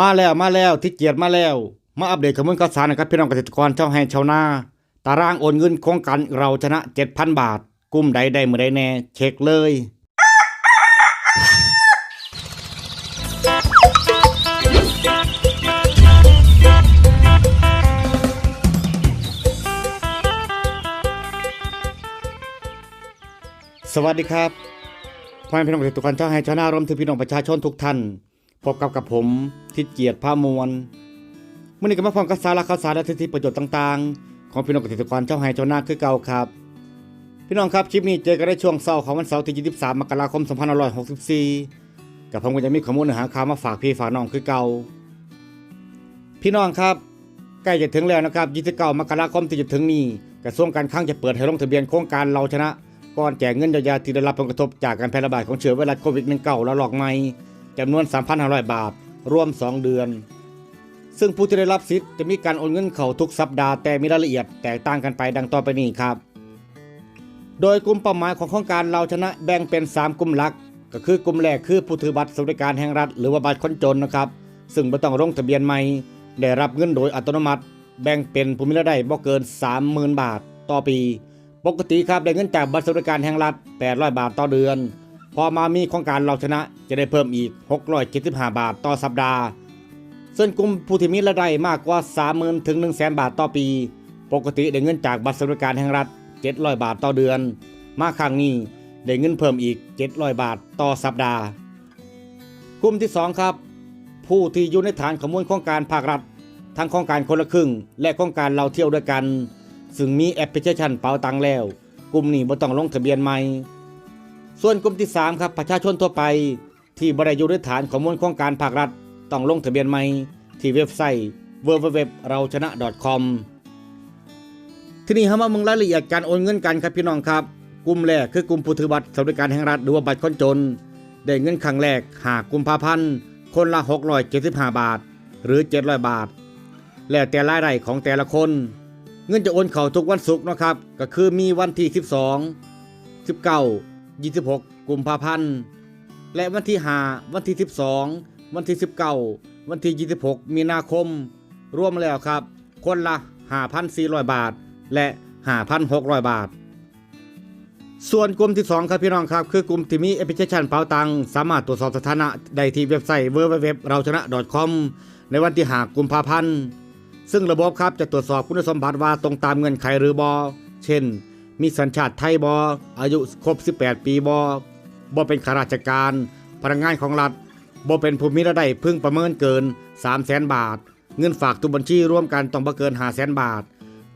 มาแล้วมาแล้วที่เกียรติมาแล้ว มาอัปเดตข้อมูลข่าวสารนะครับพี่น้องเกษตรกรชาวไร่ชาวนาตารางโอนเงินโครงการเราชนะ 7,000 บาท กลุ่มใดได้มือใดแน่เช็คเลย สวัสดีครับพ่อแม่พี่น้องเกษตรกรชาวไร่ชาวนา รวมถึงพี่น้องประชาชนทุกท่าน พบกับกับผมทิดเกียรติภาพมวลมื่อนี้ก็มาฟังกระสาระข่าวสารและสิทธิประโยชน์ต่างๆ ของพี่น้องเกษตรกรชาวไร่ชาวนาคือเก่าครับ พี่น้องครับคลิปนี้เจอกันได้ช่วงเช้าของวันเสาร์ที่23มกราคม2564กับผมก็จะมีข้อมูลเนื้อหาข่าวมาฝากพี่ฝากน้องคือเก่า พี่น้องครับใกล้จะถึงแล้วนะครับ29มกราคมที่จะถึงนี้กระทรวงการคลังจะเปิดให้ลงทะเบียนโครงการเราชนะก่อนแจกเงินเยียวยาที่ได้รับผลกระทบจากการแพร่ระบาดของเชื้อไวรัสโควิด -19 ระลอกใหม่ จำนวน 3,500 บาท รวม 2 เดือน ซึ่งผู้ที่ได้รับสิทธิ์จะมีการโอนเงินเข้าทุกสัปดาห์แต่มีรายละเอียดแตกต่างกันไปดังต่อไปนี้ครับ โดยกลุ่มเป้าหมายของโครงการเราชนะแบ่งเป็น 3 กลุ่มหลัก ก็คือกลุ่มแรกคือผู้ถือบัตรสวัสดิการแห่งรัฐ หรือว่าบัตรคนจนนะครับ ซึ่งไม่ต้องลงทะเบียนใหม่ได้รับเงินโดยอัตโนมัติ แบ่งเป็นผู้มีรายได้บ่เกิน 30,000 บาท ต่อปี ปกติครับได้เงินจากบัตรสวัสดิการแห่งรัฐ 800 บาทต่อเดือน พอมามีโครงการเราชนะจะได้เพิ่มอีก 675 บาทต่อสัปดาห์ ส่วนกลุ่มผู้ที่มีรายได้มากกว่า 30,000ถึง100,000 บาทต่อปี ปกติได้เงินจากบัตรสวัสดิการแห่งรัฐ 700 บาทต่อเดือน มาครั้งนี้ได้เงินเพิ่มอีก 700 บาทต่อสัปดาห์ กลุ่มที่ 2 ครับ ผู้ที่อยู่ในฐานข้อมูลโครงการภาครัฐ ทั้งโครงการคนละครึ่ง และโครงการเราเที่ยวด้วยกัน ซึ่งมีแอปพลิเคชันเป๋าตังแล้ว กลุ่มนี้บ่ต้องลงทะเบียนใหม่ ส่วนกลุ่มที่ 3 ครับประชาชนทั่วไป ที่บ่ได้อยู่ในฐานข้อมูลโครงการภาครัฐ ต้องลงทะเบียนใหม่ ที่เว็บไซต์ www เราชนะ .com ที่นี่ฮามาเมืองรายละเอียดการโอนเงินกันครับพี่น้องครับ กลุ่มแรกคือกลุ่มผู้ถือบัตรสวัสดิการแห่งรัฐหรือว่าบัตรคนจน ได้เงินครั้งแรกหากกุมภาพันธ์คนละ 675 บาท หรือ 700 บาท แล้วแต่รายได้ของแต่ละคน เงินจะโอนเข้าทุกวันศุกร์นะครับ ก็คือมีวันที่ 12 19 26 กุมภาพันธ์ และวันที่ 5 วันที่ 12 วันที่ 19 วันที่ 26 มีนาคม รวมแล้วครับ คนละ 5,400 บาท และ 5,600 บาท ส่วนกลุ่มที่ 2 ครับพี่น้องครับ คือกลุ่มที่มีแอปพลิเคชันเป๋าตังสามารถตรวจสอบสถานะได้ที่เว็บไซต์ www เราชนะ .com ในวันที่ 5 กุมภาพันธ์ ซึ่งระบบครับจะตรวจสอบคุณสมบัติว่าตรงตามเงื่อนไขหรือบอเช่น มีสัญชาติไทยบออายุครบ 18 ปีบอบอเป็นข้าราชการ พนักงานของรัฐบอเป็นผู้มีรายได้พึงประเมินเกิน 3 0 0 0 0 0บาท เงินฝากทุกบัญชีร่วมกันต้องบ่เกิน 5 0 0 0 0 0บาท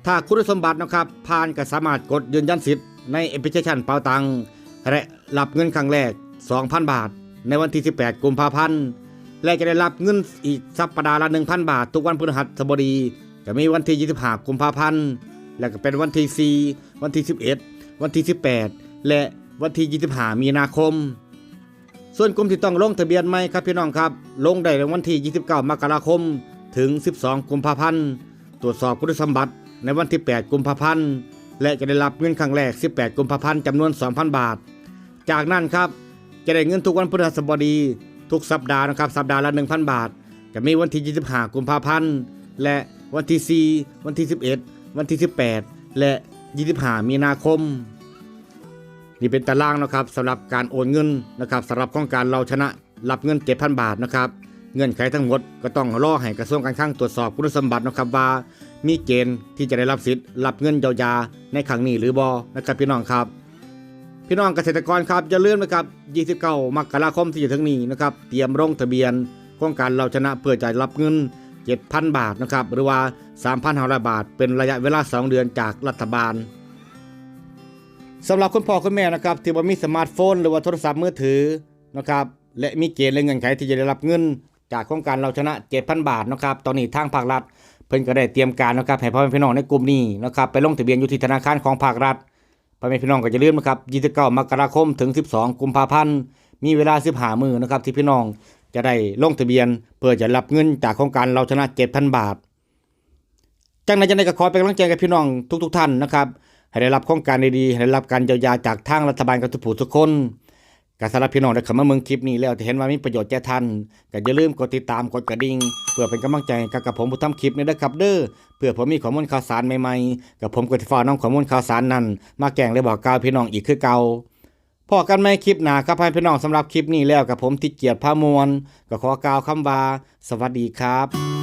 ถ้าคุณสมบัตินะครับผ่านก็สามารถกดยืนยันสิทธิ์ในแอปพลิเคชันเป๋าตังและรับเงินครั้งแรก 2,000 บาท ในวันที่ 18 กุมภาพันธ์และจะได้รับเงินอีกสัปดาห์ละ1,000 บาท ทุกวันพฤหัสบดีจะมีวันที่ 25 กุมภาพันธ์ และก็เป็นวันที่ 4 วันที่ 11 วันที่ 18 และวันที่ 25 มีนาคม ส่วนกลุ่มที่ต้องลงทะเบียนใหม่ครับพี่น้องครับ ลงได้ในวันที่ 29 มกราคม ถึง 12 กุมภาพันธ์ ตรวจสอบคุณสมบัติในวันที่ 8 กุมภาพันธ์ และจะได้รับเงินครั้งแรก 18 กุมภาพันธ์จำนวน 2,000 บาท จากนั้นครับจะได้เงินทุกวันพฤหัสบดี ทุกสัปดาห์นะครับสัปดาห์ละ 1,000 บาท จะมีวันที่ 25 กุมภาพันธ์ และวันที่ 4 วันที่ 11 วันที่ 18 และ 25 มีนาคม นี่เป็นตารางนะครับสำหรับการโอนเงินนะครับสำหรับโครงการเราชนะรับเงิน 7,000 บาทนะครับเงื่อนไขทั้งหมดก็ต้องรอให้กระทรวงการคลังตรวจสอบคุณสมบัตินะครับว่า มีเกณฑ์ที่จะได้รับสิทธิ์รับเงินเยียวยาในครั้งนี้หรือบอนะครับพี่น้องครับพี่น้องเกษตรกรครับอย่าลืมนะครับ 29 มกราคมที่จะถึงนี้นะครับ เตรียมลงทะเบียนโครงการเราชนะเพื่อจะรับเงิน 7,000 บาทนะครับ หรือว่า 3,500 บาท เป็นระยะเวลา 2 เดือนจากรัฐบาลสำหรับคุณพ่อคุณแม่นะครับที่ว่ามีสมาร์ทโฟน หรือว่าโทรศัพท์มือถือนะครับและมีเกณฑ์และเงื่อนไขที่จะได้รับเงิน จากโครงการเราชนะ 7,000 บาทนะครับตอนนี้ทางภาครัฐ เพิ่นก็ได้เตรียมการนะครับให้พ่อแม่พี่น้องในกลุ่มนี้นะครับไปลงทะเบียนอยู่ที่ธนาคารของภาครัฐพ่อแม่พี่น้องก็จะลืมนะครับ29มกราคมถึง 12 กุมภาพันธ์มีเวลา15มื้อนะครับที่พี่น้องจะได้ลงทะเบียน เพื่อจะรับเงินจากโครงการเราชนะ 7,000 บาท จังในจังในก็ขอเป็นกำลังใจกับพี่น้องทุกๆท่านนะครับให้ได้รับโครงการดีๆให้ได้รับการเยียวยาจากทางรัฐบาลกับทุกผู้ทุกคนการสำหรับพี่น้องได้เข้ามาเมืองคลิปนี้แล้วจะเห็นว่ามีประโยชน์แก่ท่านก็อย่าลืมกดติดตามกดกระดิ่งเพื่อเป็นกำลังใจกับผมผู้ทำคลิปนี้ด้วยครับเด้อเพื่อผมมีข้อมูลข่าวสารใหม่ๆ กับผมก็จะฟ้าน้องข้อมูลข่าวสารนั้น มาแกล้งและบอกกล่าวพี่น้องอีกคือเก่าพอกันไหมคลิปหนาครับพี่น้องสำหรับคลิปนี้แล้วกับผมติดเกียรติพามวลก็ขอกล่าวคำว่าสวัสดีครับ